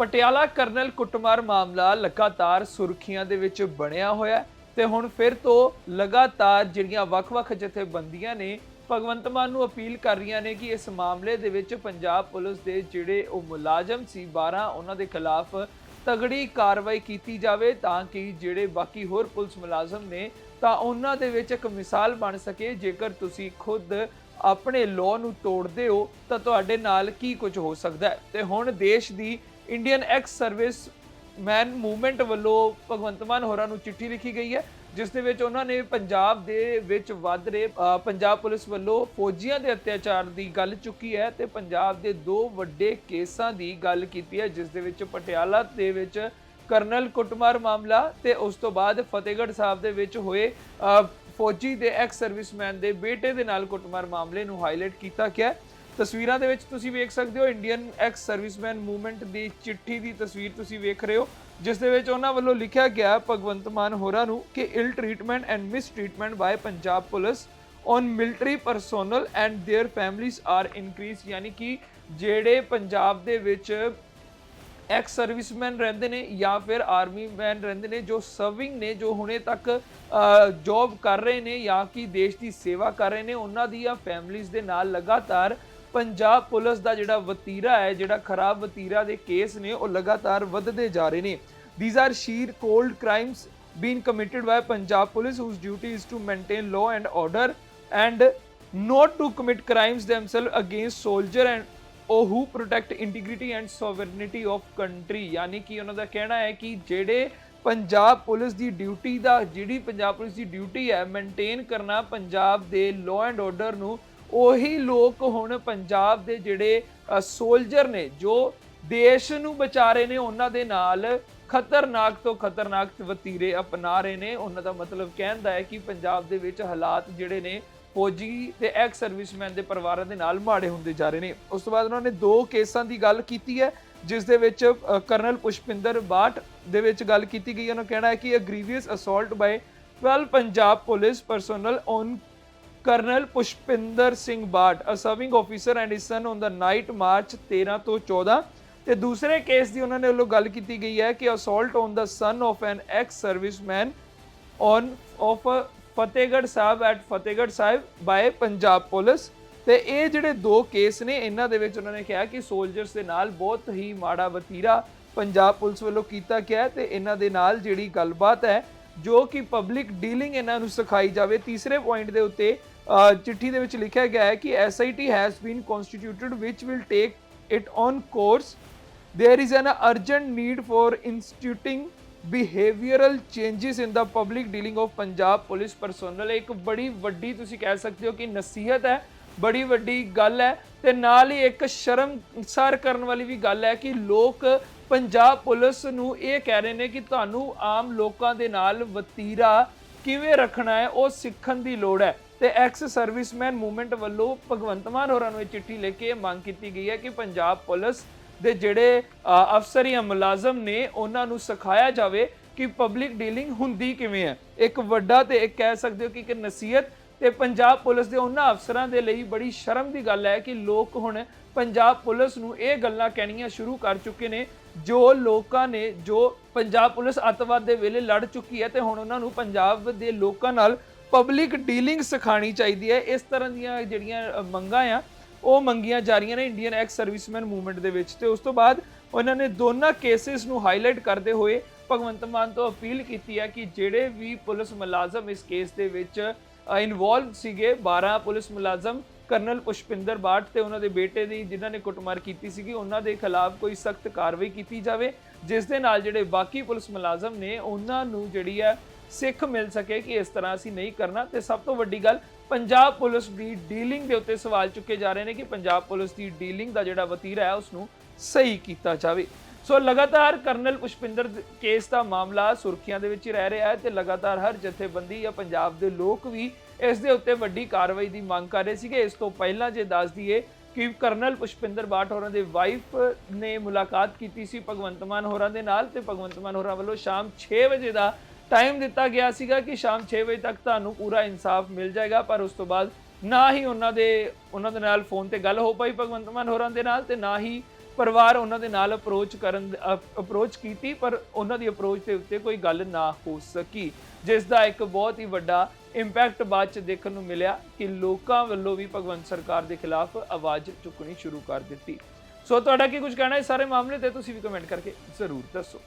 Patiala colonel ਕੁੱਟਮਾਰ ਮਾਮਲਾ ਲਗਾਤਾਰ ਸੁਰਖੀਆਂ ਦੇ ਵਿੱਚ ਬਣਿਆ ਹੋਇਆ ਹੈ ਤੇ ਹੁਣ ਫਿਰ ਤੋਂ ਲਗਾਤਾਰ ਜਿਹੜੀਆਂ ਵੱਖ-ਵੱਖ ਜਥੇਬੰਦੀਆਂ ਨੇ ਭਗਵੰਤ ਮਾਨ ਨੂੰ ਅਪੀਲ ਕਰ ਰਹੀਆਂ ਨੇ ਕਿ ਇਸ ਮਾਮਲੇ ਦੇ ਵਿੱਚ ਪੰਜਾਬ ਪੁਲਿਸ ਦੇ ਜਿਹੜੇ ਉਹ ਮੁਲਾਜ਼ਮ ਸੀ 12 ਉਹਨਾਂ ਦੇ ਖਿਲਾਫ ਤਗੜੀ ਕਾਰਵਾਈ ਕੀਤੀ ਜਾਵੇ ਤਾਂ ਕਿ ਜਿਹੜੇ ਬਾਕੀ ਹੋਰ ਪੁਲਿਸ ਮੁਲਾਜ਼ਮ ਨੇ ਤਾਂ ਉਹਨਾਂ ਦੇ ਵਿੱਚ ਇੱਕ ਮਿਸਾਲ ਬਣ ਸਕੇ। ਜੇਕਰ ਤੁਸੀਂ ਖੁਦ ਆਪਣੇ ਲਾਅ ਨੂੰ ਤੋੜਦੇ ਹੋ ਤਾਂ ਤੁਹਾਡੇ ਨਾਲ ਕੀ ਕੁਝ ਹੋ ਸਕਦਾ ਹੈ? ਤੇ ਹੁਣ ਦੇਸ਼ ਦੀ ਇੰਡੀਅਨ ਐਕਸ ਸਰਵਿਸ ਮੈਨ ਮੂਵਮੈਂਟ ਵੱਲੋਂ ਭਗਵੰਤ ਮਾਨ ਹੋਰਾਂ ਨੂੰ ਚਿੱਠੀ ਲਿਖੀ ਗਈ ਹੈ, ਜਿਸ ਦੇ ਵਿੱਚ ਉਹਨਾਂ ਨੇ ਪੰਜਾਬ ਦੇ ਵਿੱਚ ਵੱਧ ਰਹੇ ਪੰਜਾਬ ਪੁਲਿਸ ਵੱਲੋਂ ਫੌਜੀਆਂ ਦੇ ਅਤਿਆਚਾਰ ਦੀ ਗੱਲ ਚੁੱਕੀ ਹੈ ਤੇ ਪੰਜਾਬ ਦੇ ਦੋ ਵੱਡੇ ਕੇਸਾਂ ਦੀ ਗੱਲ ਕੀਤੀ ਹੈ, ਜਿਸ ਦੇ ਵਿੱਚ ਪਟਿਆਲਾ ਦੇ ਵਿੱਚ ਕਰਨਲ ਕੁੱਟਮਾਰ ਮਾਮਲਾ ਤੇ ਉਸ ਤੋਂ ਬਾਅਦ ਫਤਿਹਗੜ੍ਹ ਸਾਹਿਬ ਦੇ ਵਿੱਚ ਹੋਏ ਫੌਜੀ ਦੇ ਐਕਸ ਸਰਵਿਸਮੈਨ ਦੇ ਬੇਟੇ ਦੇ ਨਾਲ ਕੁੱਟਮਾਰ ਮਾਮਲੇ ਨੂੰ ਹਾਈਲਾਈਟ ਕੀਤਾ ਗਿਆ। ਤਸਵੀਰਾਂ ਦੇ ਵਿੱਚ ਤੁਸੀਂ ਵੇਖ ਸਕਦੇ ਹੋ ਇੰਡੀਅਨ ਐਕਸ ਸਰਵਿਸਮੈਨ ਮੂਵਮੈਂਟ ਦੀ ਚਿੱਠੀ ਦੀ ਤਸਵੀਰ ਤੁਸੀਂ ਵੇਖ ਰਹੇ ਹੋ ਜਿਸ ਦੇ ਵਿੱਚ ਉਹਨਾਂ ਵੱਲੋਂ ਲਿਖਿਆ ਗਿਆ ਭਗਵੰਤ ਮਾਨ ਹੋਰਾਂ ਨੂੰ ਕਿ ill treatment and mistreatment by Punjab police on military personnel and their families are increase ਯਾਨੀ ਕਿ ਜਿਹੜੇ ਪੰਜਾਬ ਦੇ ਵਿੱਚ ਐਕਸ ਸਰਵਿਸਮੈਨ ਰਹਿੰਦੇ ਨੇ ਜਾਂ ਫਿਰ ਆਰਮੀ ਮੈਨ ਰਹਿੰਦੇ ਨੇ ਜੋ ਸਰਵਿੰਗ ਨੇ ਜੋ ਹੁਣੇ ਤੱਕ ਜੌਬ ਕਰ ਰਹੇ ਨੇ ਜਾਂ ਕਿ ਦੇਸ਼ ਦੀ ਸੇਵਾ ਕਰ ਰਹੇ ਨੇ ਉਹਨਾਂ ਦੀਆਂ ਫੈਮਿਲੀਆਂ ਦੇ ਨਾਲ ਲਗਾਤਾਰ ਪੰਜਾਬ ਪੁਲਿਸ ਦਾ ਜਿਹੜਾ ਵਤੀਰਾ ਹੈ, ਜਿਹੜਾ ਖਰਾਬ ਵਤੀਰਾ ਦੇ ਕੇਸ ਨੇ, ਉਹ ਲਗਾਤਾਰ ਵੱਧਦੇ ਜਾ ਰਹੇ ਨੇ। These are sheer cold crimes been committed by Punjab police, whose duty is to maintain law and order and not to commit crimes themselves against soldier and ਉਹ who protect integrity and sovereignty of country ਯਾਨੀ ਕਿ ਉਹਨਾਂ ਦਾ ਕਹਿਣਾ ਹੈ ਕਿ ਜਿਹੜੇ Punjab police ਦੀ duty ਦਾ, ਜਿਹੜੀ ਪੰਜਾਬ ਪੁਲਿਸ ਦੀ ਡਿਊਟੀ ਹੈ ਮੇਨਟੇਨ ਕਰਨਾ ਪੰਜਾਬ ਦੇ ਲਾਅ ਐਂਡ ਆਰਡਰ ਨੂੰ ਉਹੀ ਲੋਕ ਹੁਣ ਪੰਜਾਬ ਦੇ ਜਿਹੜੇ ਸੋਲਜਰ ਨੇ, ਜੋ ਦੇਸ਼ ਨੂੰ ਬਚਾ ਰਹੇ ਨੇ, ਉਹਨਾਂ ਦੇ ਨਾਲ ਖਤਰਨਾਕ ਤੋਂ ਖਤਰਨਾਕ ਵਤੀਰੇ ਅਪਣਾ ਰਹੇ ਨੇ। ਉਹਨਾਂ ਦਾ ਮਤਲਬ ਕਹਿੰਦਾ ਹੈ ਕਿ ਪੰਜਾਬ ਦੇ ਵਿੱਚ ਹਾਲਾਤ ਜਿਹੜੇ ਨੇ, ਫੌਜੀ ਤੇ ਐਕਸ ਸਰਵਿਸਮੈਨ ਦੇ ਪਰਿਵਾਰਾਂ ਦੇ ਨਾਲ ਮਾੜੇ ਹੁੰਦੇ ਜਾ ਰਹੇ ਨੇ। ਉਸ ਤੋਂ ਬਾਅਦ ਉਹਨਾਂ ਨੇ ਦੋ ਕੇਸਾਂ ਦੀ ਗੱਲ ਕੀਤੀ ਹੈ, ਜਿਸ ਦੇ ਵਿੱਚ ਕਰਨਲ ਪੁਸ਼ਪਿੰਦਰ ਬਾਟ ਦੇ ਵਿੱਚ ਗੱਲ ਕੀਤੀ ਗਈ ਹੈ। ਉਹਨਾਂ ਕਹਿਣਾ ਹੈ ਕਿ aggrievous grievous assault by 12 Punjab police personnel on colonel Pushpinder Singh Bath a serving officer and his son on the night March 13 ਤੋਂ 14 ਤੇ ਦੂਸਰੇ ਕੇਸ ਦੀ ਉਹਨਾਂ ਨੇ ਵੱਲੋਂ ਗੱਲ ਕੀਤੀ ਗਈ ਹੈ ਕਿ assault on the son of an ex serviceman on of Fatehgarh Sahib at Fatehgarh Sahib by Punjab police. ਤੇ ਇਹ ਜਿਹੜੇ ਦੋ ਕੇਸ ਨੇ, ਇਹਨਾਂ ਦੇ ਵਿੱਚ ਉਹਨਾਂ ਨੇ ਕਿਹਾ ਕਿ ਸੋਲਜਰਸ ਦੇ ਨਾਲ ਬਹੁਤ ਹੀ ਮਾੜਾ ਵਤੀਰਾ ਪੰਜਾਬ ਪੁਲਿਸ ਵੱਲੋਂ ਕੀਤਾ ਗਿਆ ਹੈ ਤੇ ਇਹਨਾਂ ਦੇ ਨਾਲ ਜਿਹੜੀ ਗੱਲਬਾਤ ਹੈ ਜੋ ਕਿ ਪਬਲਿਕ ਡੀਲਿੰਗ ਇਹਨਾਂ ਨੂੰ ਸਿਖਾਈ ਜਾਵੇ। ਤੀਸਰੇ ਪੁਆਇੰਟ ਦੇ ਉੱਤੇ ਚਿੱਠੀ ਦੇ ਵਿੱਚ ਲਿਖਿਆ ਗਿਆ ਹੈ ਕਿ SIT has been constituted which will take it on course. There is an urgent need for instituting behavioral changes in the public dealing of Punjab police personnel ਇੱਕ ਬੜੀ ਵੱਡੀ ਤੁਸੀਂ ਕਹਿ ਸਕਦੇ ਹੋ ਕਿ ਨਸੀਹਤ ਹੈ, ਬੜੀ ਵੱਡੀ ਗੱਲ ਹੈ ਤੇ ਨਾਲ ਹੀ ਇੱਕ ਸ਼ਰਮਸਾਰ ਕਰਨ ਵਾਲੀ ਵੀ ਗੱਲ ਹੈ ਕਿ ਲੋਕ ਪੰਜਾਬ ਪੁਲਿਸ ਨੂੰ ਇਹ ਕਹਿ ਰਹੇ ਨੇ ਕਿ ਤੁਹਾਨੂੰ ਆਮ ਲੋਕਾਂ ਦੇ ਨਾਲ ਵਤੀਰਾ ਕਿਵੇਂ ਰੱਖਣਾ ਹੈ, ਉਹ ਸਿੱਖਣ ਦੀ ਲੋੜ ਹੈ। ਤੇ ਐਕਸ ਸਰਵਿਸਮੈਨ ਮੂਵਮੈਂਟ ਵੱਲੋਂ ਭਗਵੰਤ ਮਾਨ ਹੋਰਾਂ ਨੂੰ ਇਹ ਚਿੱਠੀ ਲਿਖ ਕੇ ਇਹ ਮੰਗ ਕੀਤੀ ਗਈ ਹੈ ਕਿ ਪੰਜਾਬ ਪੁਲਿਸ ਦੇ ਜਿਹੜੇ ਅਫਸਰ ਜਾਂ ਮੁਲਾਜ਼ਮ ਨੇ ਉਹਨਾਂ ਨੂੰ ਸਿਖਾਇਆ ਜਾਵੇ ਕਿ ਪਬਲਿਕ ਡੀਲਿੰਗ ਹੁੰਦੀ ਕਿਵੇਂ ਹੈ। ਇੱਕ ਵੱਡਾ ਤੇ ਇੱਕ ਕਹਿ ਸਕਦੇ ਹੋ ਕਿ ਇੱਕ ਨਸੀਹਤ ਤੇ ਪੰਜਾਬ ਪੁਲਿਸ ਦੇ ਉਹਨਾਂ ਅਫਸਰਾਂ ਦੇ ਲਈ ਬੜੀ ਸ਼ਰਮ ਦੀ ਗੱਲ ਹੈ ਕਿ ਲੋਕ ਹੁਣ ਪੰਜਾਬ ਪੁਲਿਸ ਨੂੰ ਇਹ ਗੱਲਾਂ ਕਹਿਣੀਆਂ ਸ਼ੁਰੂ ਕਰ ਚੁੱਕੇ ਨੇ, ਜੋ ਲੋਕਾਂ ਨੇ, ਜੋ ਪੰਜਾਬ ਪੁਲਿਸ ਅੱਤਵਾਦ ਦੇ ਵੇਲੇ ਲੜ ਚੁੱਕੀ ਹੈ ਤੇ ਹੁਣ ਉਹਨਾਂ ਨੂੰ ਪੰਜਾਬ ਦੇ ਲੋਕਾਂ ਨਾਲ ਪਬਲਿਕ ਡੀਲਿੰਗ ਸਿਖਾਣੀ ਚਾਹੀਦੀ ਹੈ। ਇਸ ਤਰ੍ਹਾਂ ਦੀਆਂ ਜਿਹੜੀਆਂ ਮੰਗਾਂ ਆ, ਉਹ ਮੰਗੀਆਂ ਜਾ ਰਹੀਆਂ ਨੇ ਇੰਡੀਅਨ ਐਕਸ ਸਰਵਿਸਮੈਨ ਮੂਵਮੈਂਟ ਦੇ ਵਿੱਚ ਤੇ ਉਸ ਤੋਂ ਬਾਅਦ ਉਹਨਾਂ ਨੇ ਦੋਨਾਂ ਕੇਸਿਸ ਨੂੰ ਹਾਈਲਾਈਟ ਕਰਦੇ ਹੋਏ ਭਗਵੰਤ ਮਾਨ ਤੋਂ ਅਪੀਲ ਕੀਤੀ ਹੈ ਕਿ ਜਿਹੜੇ ਵੀ ਪੁਲਿਸ ਮੁਲਾਜ਼ਮ ਇਸ ਕੇਸ ਦੇ ਵਿੱਚ ਇਨਵੋਲਵ ਸੀਗੇ 12 ਪੁਲਿਸ ਮੁਲਾਜ਼ਮ, ਕਰਨਲ ਪੁਸ਼ਪਿੰਦਰ ਬਾਟ ਤੇ ਉਹਨਾਂ ਦੇ ਬੇਟੇ ਦੀ ਜਿਨ੍ਹਾਂ ਨੇ ਕੁੱਟਮਾਰ ਕੀਤੀ ਸੀਗੀ, ਉਹਨਾਂ ਦੇ ਖਿਲਾਫ ਕੋਈ ਸਖਤ ਕਾਰਵਾਈ ਕੀਤੀ ਜਾਵੇ, ਜਿਸ ਦੇ ਨਾਲ ਜਿਹੜੇ ਬਾਕੀ ਪੁਲਿਸ ਮੁਲਾਜ਼ਮ ਨੇ ਉਹਨਾਂ ਨੂੰ ਜਿਹੜੀ ਹੈ ਸਿੱਖ ਮਿਲ ਸਕੇ ਕਿ ਇਸ ਤਰ੍ਹਾਂ ਅਸੀਂ ਨਹੀਂ ਕਰਨਾ। ਤੇ ਸਭ ਤੋਂ ਵੱਡੀ ਗੱਲ, ਪੰਜਾਬ ਪੁਲਿਸ ਦੀ ਡੀਲਿੰਗ ਦੇ ਉੱਤੇ ਸਵਾਲ ਚੁੱਕੇ ਜਾ ਰਹੇ ਨੇ ਕਿ ਪੰਜਾਬ ਪੁਲਿਸ ਦੀ ਡੀਲਿੰਗ ਦਾ ਜਿਹੜਾ ਵਤੀਰਾ ਹੈ ਉਸ ਨੂੰ ਸਹੀ ਕੀਤਾ ਜਾਵੇ। ਸੋ ਲਗਾਤਾਰ ਕਰਨਲ ਪੁਸ਼ਪਿੰਦਰ ਕੇਸ ਦਾ ਮਾਮਲਾ ਸੁਰਖੀਆਂ ਦੇ ਵਿੱਚ ਰਹਿ ਰਿਹਾ ਹੈ ਤੇ ਲਗਾਤਾਰ ਹਰ ਜਥੇਬੰਦੀ ਜਾਂ ਪੰਜਾਬ ਦੇ ਲੋਕ ਵੀ ਇਸ ਦੇ ਉੱਤੇ ਵੱਡੀ ਕਾਰਵਾਈ ਦੀ ਮੰਗ ਕਰ ਰਹੇ ਸੀਗੇ। ਇਸ ਤੋਂ ਪਹਿਲਾਂ ਜੇ ਦੱਸ ਦਈਏ ਕਿ ਕਰਨਲ ਪੁਸ਼ਪਿੰਦਰ ਬਾਠ ਹੋਰਾਂ ਦੇ ਵਾਈਫ ਨੇ ਮੁਲਾਕਾਤ ਕੀਤੀ ਸੀ ਭਗਵੰਤ ਮਾਨ ਹੋਰਾਂ ਦੇ ਨਾਲ ਤੇ ਭਗਵੰਤ ਮਾਨ ਹੋਰਾਂ ਵੱਲੋਂ ਸ਼ਾਮ 6 ਵਜੇ ਦਾ ਟਾਈਮ ਦਿੱਤਾ ਗਿਆ ਸੀਗਾ ਕਿ ਸ਼ਾਮ 6 ਵਜੇ ਤੱਕ ਤੁਹਾਨੂੰ ਪੂਰਾ ਇਨਸਾਫ ਮਿਲ ਜਾਏਗਾ, ਪਰ ਉਸ ਤੋਂ ਬਾਅਦ ਨਾ ਹੀ ਉਹਨਾਂ ਦੇ ਉਹਨਾਂ ਦੇ ਨਾਲ ਫੋਨ ਤੇ ਗੱਲ ਹੋ ਪਾਈ ਭਗਵੰਤ ਮਾਨ ਹੋਰਾਂ ਦੇ ਨਾਲ ਤੇ ਨਾ ਹੀ ਪਰਿਵਾਰ ਉਹਨਾਂ ਦੇ ਨਾਲ ਅਪਰੋਚ ਕਰਨ ਅਪਰੋਚ ਕੀਤੀ, ਪਰ ਉਹਨਾਂ ਦੀ ਅਪਰੋਚ ਦੇ ਉੱਤੇ ਕੋਈ ਗੱਲ ਨਾ ਹੋ ਸਕੀ, ਜਿਸ ਦਾ ਇੱਕ ਬਹੁਤ ਹੀ ਵੱਡਾ ਇੰਪੈਕਟ ਬਾਅਦ ਚ ਦੇਖਣ ਨੂੰ ਮਿਲਿਆ ਕਿ ਲੋਕਾਂ ਵੱਲੋਂ ਵੀ ਭਗਵੰਤ ਸਰਕਾਰ ਦੇ ਖਿਲਾਫ ਆਵਾਜ਼ ਚੁੱਕਣੀ ਸ਼ੁਰੂ ਕਰ ਦਿੱਤੀ। ਸੋ ਤੁਹਾਡਾ ਕੀ ਕੁਝ ਕਹਿਣਾ ਹੈ? ਇਸ ਸਾਰੇ ਮਾਮਲੇ ਤੇ ਤੁਸੀਂ ਵੀ ਕਮੈਂਟ ਕਰਕੇ ਜ਼ਰੂਰ ਦੱਸੋ।